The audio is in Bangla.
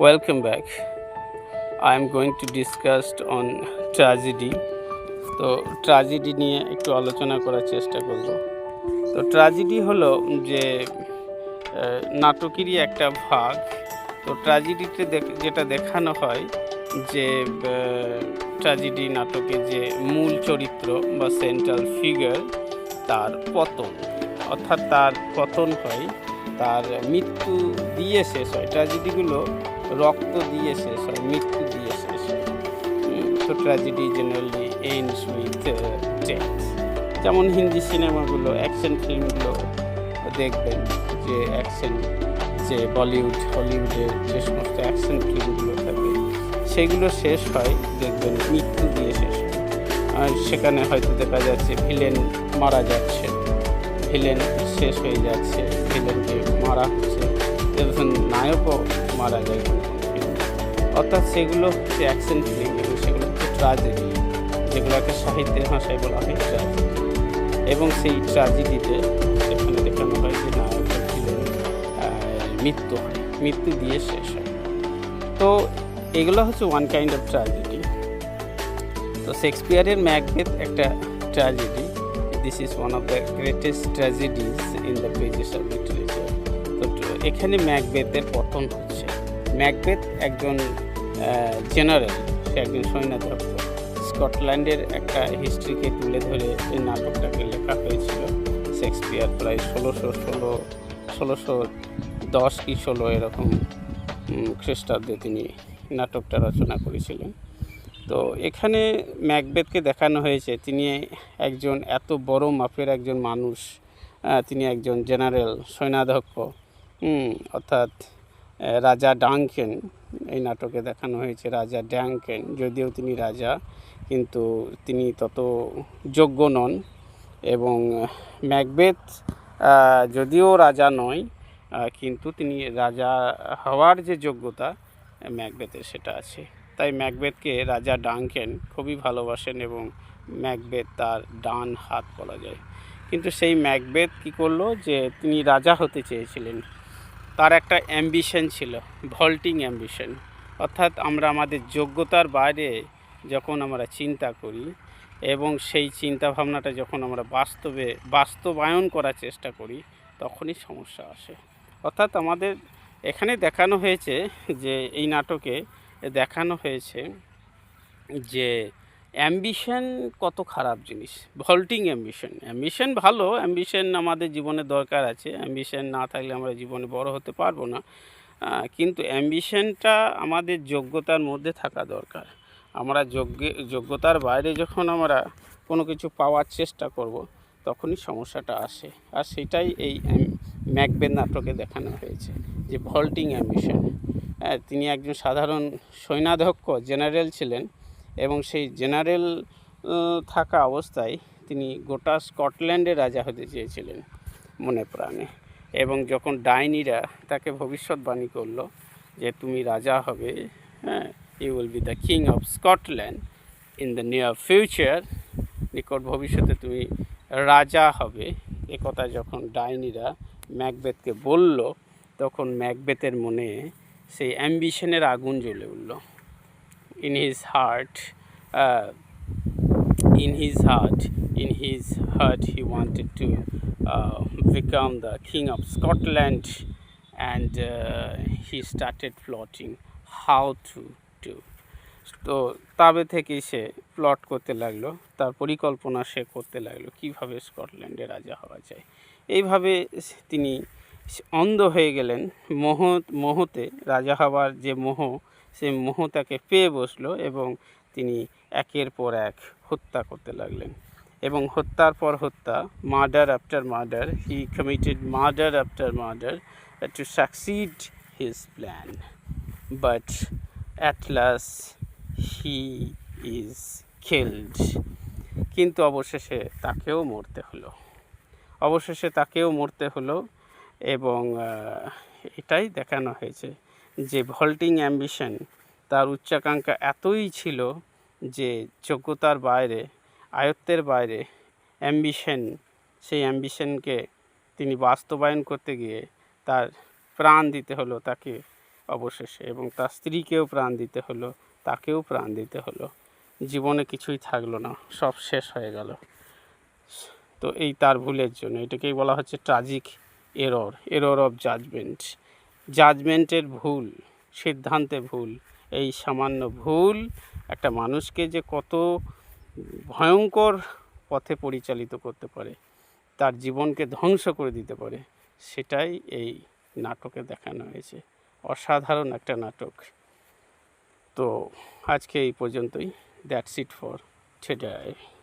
Welcome back. I am going to discuss on tragedy. তো ট্র্যাজেডি নিয়ে একটু আলোচনা করার চেষ্টা করব তো ট্র্যাজেডি হলো যে নাটকেরই একটা ভাগ তো ট্র্যাজেডিতে যেটা দেখানো হয় যে ট্র্যাজেডি নাটকে যে মূল চরিত্র বা সেন্ট্রাল ফিগার তার পতন অর্থাৎ তার পতন হয়, তার মৃত্যু দিয়ে শেষ হয় ট্র্যাজেডিগুলো রক্ত দিয়ে শেষ হয়, মৃত্যু দিয়ে শেষ হয়। তো tragedy generally ends with death যেমন হিন্দি সিনেমাগুলো অ্যাকশন ফিল্মগুলো দেখবেন যে অ্যাকশন যে বলিউড, হলিউডের যে সমস্ত অ্যাকশন ফিল্মগুলো থাকে, সেগুলো শেষ হয়, দেখবেন মৃত্যু দিয়ে শেষ হয়। সেখানে হয়তো দেখা যাচ্ছে ভিলেন মারা যাচ্ছে ভিলেন শেষ হয়ে যাচ্ছে ভিলেনকে মারা হচ্ছে এবং নায়কও মারা যায়। অর্থাৎ সেগুলো হচ্ছে অ্যাকশন ফিল্ম এবং সেগুলো হচ্ছে ট্রাজেডি যেগুলোকে সাহিত্যের ভাষায় বলা হয় ট্রাজেডি এবং সেই ট্রাজেডিতে সেখানে দেখানো হয় যে নায়ক আর মৃত্যু হয়। মৃত্যু দিয়ে শেষ হয়। তো এগুলো হচ্ছে ওয়ান কাইন্ড অফ ট্রাজেডি তো শেক্সপিয়ারের ম্যাকবেথ একটা tragedy this is one of the greatest tragedies in the pages of literature তো এখানে ম্যাকবেথের পতন হচ্ছে। ম্যাকবেথ একজন জেনারেল সে একজন সৈন্যধ্যক্ষ স্কটল্যান্ডের একটা হিস্ট্রিকে তুলে ধরে এই নাটকটাকে লেখা হয়েছিল শেক্সপিয়ার প্রায় ষোলোশো ষোলো, ষোলোশো দশ কি ষোলো এরকম খ্রিস্টাব্দে তিনি নাটকটা রচনা করেছিলেন। তো এখানে ম্যাকবেথকে দেখানো হয়েছে, তিনি একজন এত বড় মাপের একজন মানুষ তিনি একজন জেনারেল সৈন্যাধ্যক্ষ অর্থাৎ রাজা ডাঙ্কেন, এই নাটকে দেখানো হয়েছে রাজা ড্যাঙ্কেন, যদিও তিনি রাজা, কিন্তু তিনি তত যোগ্য নন এবং ম্যাকবেথ যদিও রাজা নয় কিন্তু তিনি রাজা হওয়ার যে যোগ্যতা, ম্যাকবেথের সেটা আছে। তাই ম্যাকবেথকে রাজা ডাঙ্কেন খুবই ভালোবাসেন এবং ম্যাকবেথ তার ডান হাত বলা যায়। কিন্তু সেই ম্যাকবেথ কী করল যে, তিনি রাজা হতে চেয়েছিলেন। তার একটা অ্যাম্বিশন ছিল ভল্টিং অ্যাম্বিশন অর্থাৎ আমরা আমাদের যোগ্যতার বাইরে যখন আমরা চিন্তা করি এবং সেই চিন্তা ভাবনাটা যখন আমরা বাস্তবে, বাস্তবায়ন করার চেষ্টা করি, তখনই সমস্যা আসে। অর্থাৎ আমাদের এখানে দেখানো হয়েছে যে, এই নাটকে দেখানো হয়েছে যে অ্যাম্বিশন কত খারাপ জিনিস? ভল্টিং অ্যাম্বিশন অ্যাম্বিশন ভালো অ্যাম্বিশন আমাদের জীবনে দরকার আছে। অ্যাম্বিশন না থাকলে আমরা জীবনে বড় হতে পারব না। কিন্তু অ্যাম্বিশনটা আমাদের যোগ্যতার মধ্যে থাকা দরকার। আমরা যোগ্য যোগ্যতার বাইরে যখন আমরা কোনো কিছু পাওয়ার চেষ্টা করব তখনই সমস্যাটা আসে। আর সেটাই এই ম্যাকবেন নাটকে দেখানো হয়েছে যে ভল্টিং অ্যাম্বিশন হ্যাঁ, তিনি একজন সাধারণ সৈনাধ্যক্ষ জেনারেল ছিলেন। এবং সেই জেনারেল থাকা অবস্থায় তিনি গোটা স্কটল্যান্ডের রাজা হতে চেয়েছিলেন মনে প্রাণে। এবং যখন ডাইনিরা তাকে ভবিষ্যৎবাণী করল যে তুমি রাজা হবে হ্যাঁ you will be the king of Scotland in the near future নিকট ভবিষ্যতে তুমি রাজা হবে। এ কথা যখন ডাইনিরা ম্যাকবেথকে বলল, তখন ম্যাকবেথের মনে সেই অ্যাম্বিশনের আগুন জ্বলে উঠল। In his heart uh, in his heart in his heart he wanted to uh, become the king of scotland and uh, he started plotting how to do তো তবে থেকেই সে প্লট করতে লাগল তার পরিকল্পনা সে করতে লাগল কীভাবে স্কটল্যান্ডে রাজা হওয়া যায় এইভাবে তিনি অন্ধ হয়ে গেলেন মোহ মোহতে রাজা হওয়ার যে মোহ সেই মোহ তাকে পেয়ে বসল এবং তিনি একের পর এক হত্যা করতে লাগলেন। এবং হত্যার পর হত্যা murder after murder he committed murder after murder to succeed his plan but at last he is killed কিন্তু অবশেষে তাকেও মরতে হলো। অবশেষে তাকেও মরতে হলো এবং এটাই দেখানো হয়েছে যে ভল্টিং অ্যাম্বিশন তার উচ্চাকাঙ্ক্ষা এতই ছিল যে যোগ্যতার বাইরে, আয়ত্তের বাইরে অ্যাম্বিশন, সেই অ্যাম্বিশনকে তিনি বাস্তবায়ন করতে গিয়ে তার প্রাণ দিতে হলো তাকে অবশেষে এবং তার স্ত্রীকেও প্রাণ দিতে হলো, তাকেও প্রাণ দিতে হলো। জীবনে কিছুই থাকল না, সব শেষ হয়ে গেল। তো এই তার ভুলের জন্য এটাকেই বলা হচ্ছে tragic error error of judgement জাজমেন্টের ভুল, সিদ্ধান্তে ভুল, এই সামান্য ভুল একটা মানুষকে যে কত ভয়ঙ্কর পথে পরিচালিত করতে পারে, তার জীবনকে ধ্বংস করে দিতে পারে, সেটাই এই নাটকে দেখানো হয়েছে। অসাধারণ একটা নাটক। তো আজকে এই পর্যন্তই। That's it for today